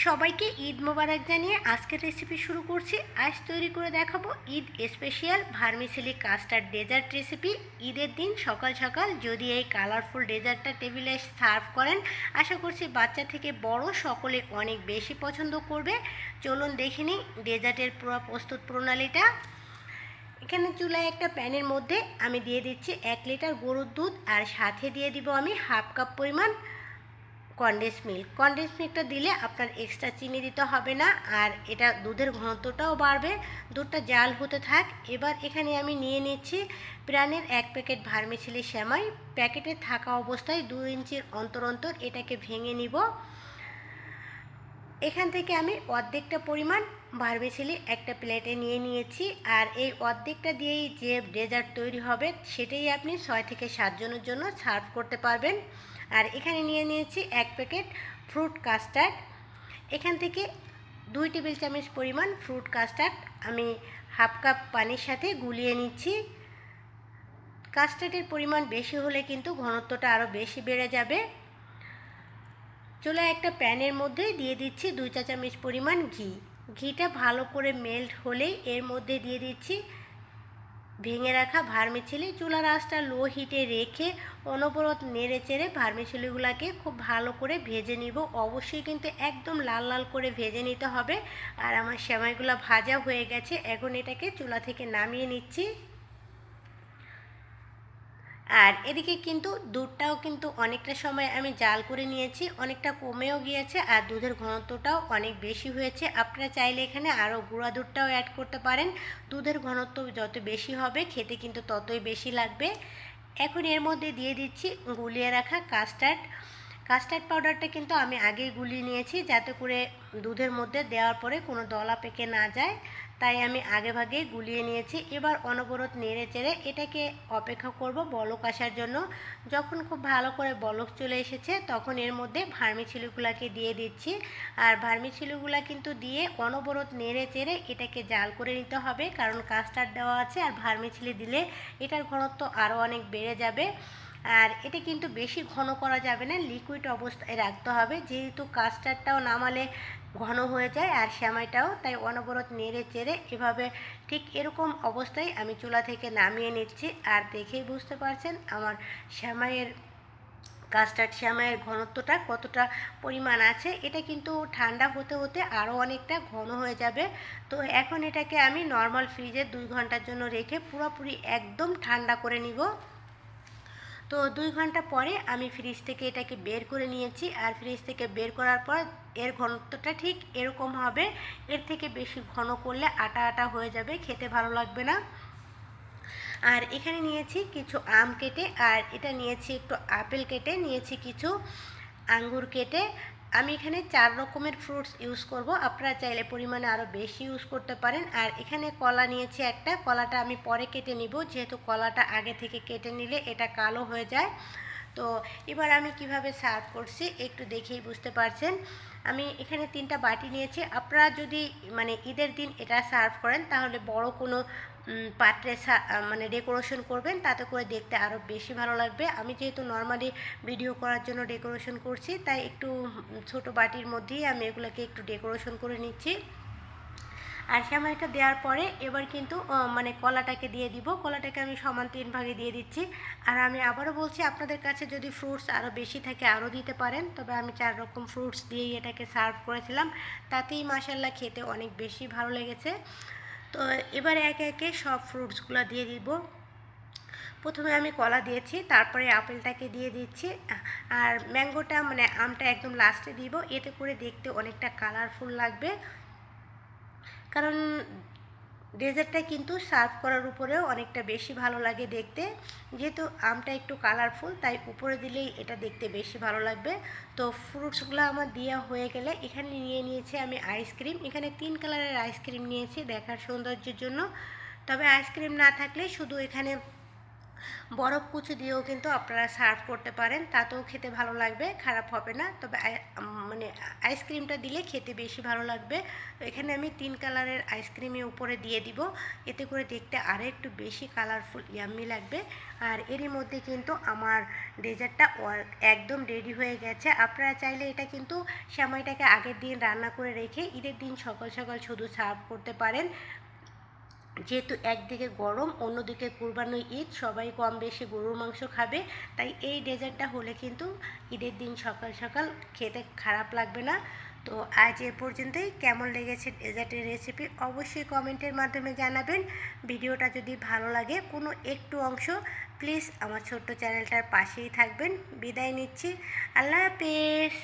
সবাইকে ঈদ মোবারক জানিয়ে আজকের রেসিপি শুরু করছি। আজ তৈরি করে দেখাবো Eid special vermicelli custard dessert recipe ঈদের দিন সকাল সকাল যদি এই কালারফুল ডেজার্টটা টেবিলে সার্ভ করেন, আশা করছি বাচ্চা থেকে বড় সকলে অনেক বেশি পছন্দ করবে। চলুন দেখে নিই ডেজার্টের পুরো প্রস্তুত প্রণালীটা। এখানে চুলায় একটা প্যানের মধ্যে আমি দিয়ে দিচ্ছি এক লিটার গরুর দুধ, আর সাথে দিয়ে দিব আমি হাফ কাপ পরিমাণ কন্ডেন্স মিল্ক। কন্ডেন্স মিল্কটা দিলে আপনার এক্সট্রা চিনি দিতে হবে না, আর এটা দুধের ঘনত্বটাও বাড়বে, দুধটা জাল হতে থাক। এবার এখানে আমি নিয়ে নিচ্ছি প্রাণের এক প্যাকেট ভার্মিছিলি শ্যামাই প্যাকেটে থাকা অবস্থায় দু ইঞ্চির অন্তর অন্তর এটাকে ভেঙে নিব। এখান থেকে আমি অর্ধেকটা পরিমাণ ভার্মিছিলি একটা প্লেটে নিয়ে নিয়েছি। আর এই অর্ধেকটা দিয়েই যে ডেজার্ট তৈরি হবে, সেটাই আপনি ছয় থেকে সাতজনের জন্য সার্ভ করতে পারবেন। আর এখানে নিয়ে নিয়েছি এক প্যাকেট ফ্রুট কাস্টার্ড। এখান থেকে দুই টেবিল চামচ পরিমাণ ফ্রুট কাস্টার্ড আমি হাফ কাপ পানির সাথে গুলিয়ে নিচ্ছি। কাস্টার্ডের পরিমাণ বেশি হলে কিন্তু ঘনত্বটা আরও বেশি বেড়ে যাবে। চলে একটা প্যানের মধ্যে দিয়ে দিচ্ছি দুই চা চামচ পরিমাণ ঘি। ঘিটা ভালো করে মেল্ট হলেই এর মধ্যে দিয়ে দিচ্ছি ভেঙে রাখা ভার্মিছিলি চুলার আঁচটা লো হিটে রেখে অনবরত নেড়ে চেড়ে ভার্মিছিলিগুলোকে খুব ভালো করে ভেজে নিব। অবশ্যই কিন্তু একদম লাল লাল করে ভেজে নিতে হবে। আর আমার সেমাইগুলো ভাজা হয়ে গেছে, এখন এটাকে চুলা থেকে নামিয়ে নিচ্ছি। আর এদিকে কিন্তু দুধটাও কিন্তু অনেকটা সময় আমি জাল করে নিয়েছি, অনেকটা কমেও গিয়েছে আর দুধের ঘনত্বটাও অনেক বেশি হয়েছে। আপনারা চাইলে এখানে আরও গুঁড়া দুধটাও অ্যাড করতে পারেন। দুধের ঘনত্ব যত বেশি হবে খেতে কিন্তু ততই বেশি লাগবে। এখন এর মধ্যে দিয়ে দিচ্ছি গুলিয়ে রাখা কাস্টার্ড কাস্টার্ড পাউডারটা কিন্তু আমি আগেই গুলিয়ে নিয়েছি যাতে করে দুধের মধ্যে দেওয়ার পরে কোনো দলা পেকে না যায়। তাই আমি আগে ভাগে গুলিয়ে নিয়েছি। এবার অনবরত নেড়ে চেড়ে এটাকে অপেক্ষা করব বলক আসার জন্য। যখন খুব ভালো করে বলক চলে এসেছে, তখন এর মধ্যে ভার্মিছিলিগুলাকে দিয়ে দিচ্ছি। আর ভার্মিছিলিগুলা কিন্তু দিয়ে অনবরত নেড়ে চেড়ে এটাকে জাল করে নিতে হবে, কারণ কাস্টার্ড দেওয়া আছে। আর ভার্মিছিলি দিলে এটার ঘনত্ব আরও অনেক বেড়ে যাবে। আর এটা কিন্তু বেশি ঘন করা যাবে না লিকুইড অবস্থায় রাখতে হবে। যেহেতু কাস্টার্ডটাও নামালে ঘন হয়ে যায় আর শ্যামাইটাও, তাই অনবরত নেড়ে চেড়ে এভাবে ঠিক এরকম অবস্থায় আমি চুলা থেকে নামিয়ে নিচ্ছি। আর দেখেই বুঝতে পারছেন আমার শ্যামাইয়ের, কাস্টার্ড শ্যামাইয়ের ঘনত্বটা কতটা পরিমাণ আছে। এটা কিন্তু ঠান্ডা হতে হতে আরও অনেকটা ঘন হয়ে যাবে। তো এখন এটাকে আমি নর্মাল ফ্রিজে দুই ঘণ্টার জন্য রেখে পুরোপুরি একদম ঠান্ডা করে নিব। তো দুই ঘণ্টা পরে আমি ফ্রিজ থেকে এটাকে বের করে নিয়েছি আর ফ্রিজ থেকে বের করার পর এর ঘনত্বটা ঠিক এরকম হবে। এর থেকে বেশি ঘন করলে আটা আটা হয়ে যাবে, খেতে ভালো লাগবে না। আর এখানে নিয়েছি কিছু আম কেটে আর এটা নিয়েছি একটু আপেল কেটে, নিয়েছি কিছু আঙ্গুর কেটে আমি এখানে চার রকমের ফ্রুটস ইউজ করব। আপনারা চাইলে পরিমাণে আরও বেশি ইউজ করতে পারেন। আর এখানে কলা নিয়েছি একটা। কলাটা আমি পরে কেটে নিব। যেহেতু কলাটা আগে থেকে কেটে নিলে এটা কালো হয়ে যায়। তো এবার আমি কীভাবে সার্ভ করছি একটু দেখেই বুঝতে পারছেন। আমি এখানে তিনটা বাটি নিয়েছি। আপনারা যদি মানে ঈদের দিন এটা সার্ভ করেন, তাহলে বড় কোনো পাত্রে মানে ডেকোরেশন করবেন, তাতে করে দেখতে আরও বেশি ভালো লাগবে। আমি যেহেতু নর্মালি ভিডিও করার জন্য ডেকোরেশন করছি, তাই একটু ছোট বাটির মধ্যেই আমি এগুলোকে একটু ডেকোরেশন করে নিচ্ছি। আর সেমাইটা দেওয়ার পরে এবার কিন্তু মানে কলাটাকে দিয়ে দিব। কলাটাকে আমি সমান তিন ভাগে দিয়ে দিচ্ছি। আর আমি আবারও বলছি, আপনাদের কাছে যদি ফ্রুটস আরও বেশি থাকে আরও দিতে পারেন। তবে আমি চার রকম ফ্রুটস দিয়েই এটাকে সার্ভ করেছিলাম। তাতেই মাসাল্লাহ খেতে অনেক বেশি ভালো লেগেছে। তো এবার একে একে সব ফ্রুটসগুলো দিয়ে দিব। প্রথমে আমি কলা দিয়েছি, তারপরে আপেলটাকে দিয়ে দিচ্ছি। আর ম্যাঙ্গোটা মানে আমটা একদম লাস্টে দিব, এতে করে দেখতে অনেকটা কালারফুল লাগবে। কারণ ডেজার্টটা কিন্তু সার্ভ করার উপরেও অনেকটা বেশি ভালো লাগে দেখতে। যেহেতু আমটা একটু কালারফুল, তাই উপরে দিলেই এটা দেখতে বেশি ভালো লাগবে। তো ফ্রুটসগুলো আমার দেওয়া হয়ে গেলে এখানে নিয়ে নিয়েছি আমি আইসক্রিম এখানে তিন কালারের আইসক্রিম নিয়েছি দেখার সৌন্দর্যের জন্য। তবে আইসক্রিম না থাকলে শুধু এখানে বরফ কুচি দিয়েও কিন্তু আপনারা সার্ভ করতে পারেন। তাতেও খেতে ভালো লাগবে, খারাপ হবে না। তবে মানে আইসক্রিমটা দিলে খেতে বেশি ভালো লাগবে। এখানে আমি তিন কালারের আইসক্রিমই উপরে দিয়ে দিব। এতে করে দেখতে আরও একটু বেশি কালারফুল ইয়াম্মি লাগবে। আর এরই মধ্যে কিন্তু আমার ডেজার্টটা একদম রেডি হয়ে গেছে। আপনারা চাইলে এটা কিন্তু সময়টাকে আগের দিন রান্না করে রেখে ঈদের দিন সকাল সকাল শুধু সার্ভ করতে পারেন। যেহেতু একদিকে গরম, অন্যদিকে কুরবানি ঈদ, সবাই কম বেশি গরুর মাংস খাবে। তাই এই ডেজার্টটা হলে কিন্তু ঈদের দিন সকাল সকাল খেতে খারাপ লাগবে না। তো আজ এ পর্যন্তই। কেমন লেগেছে ডেজার্টের রেসিপি অবশ্যই কমেন্টের মাধ্যমে জানাবেন। ভিডিওটা যদি ভালো লাগে কোনো একটু অংশ প্লিজ আমার ছোট্ট চ্যানেলটার পাশেই থাকবেন। বিদায় নিচ্ছি। আল্লাহ হাফেজ।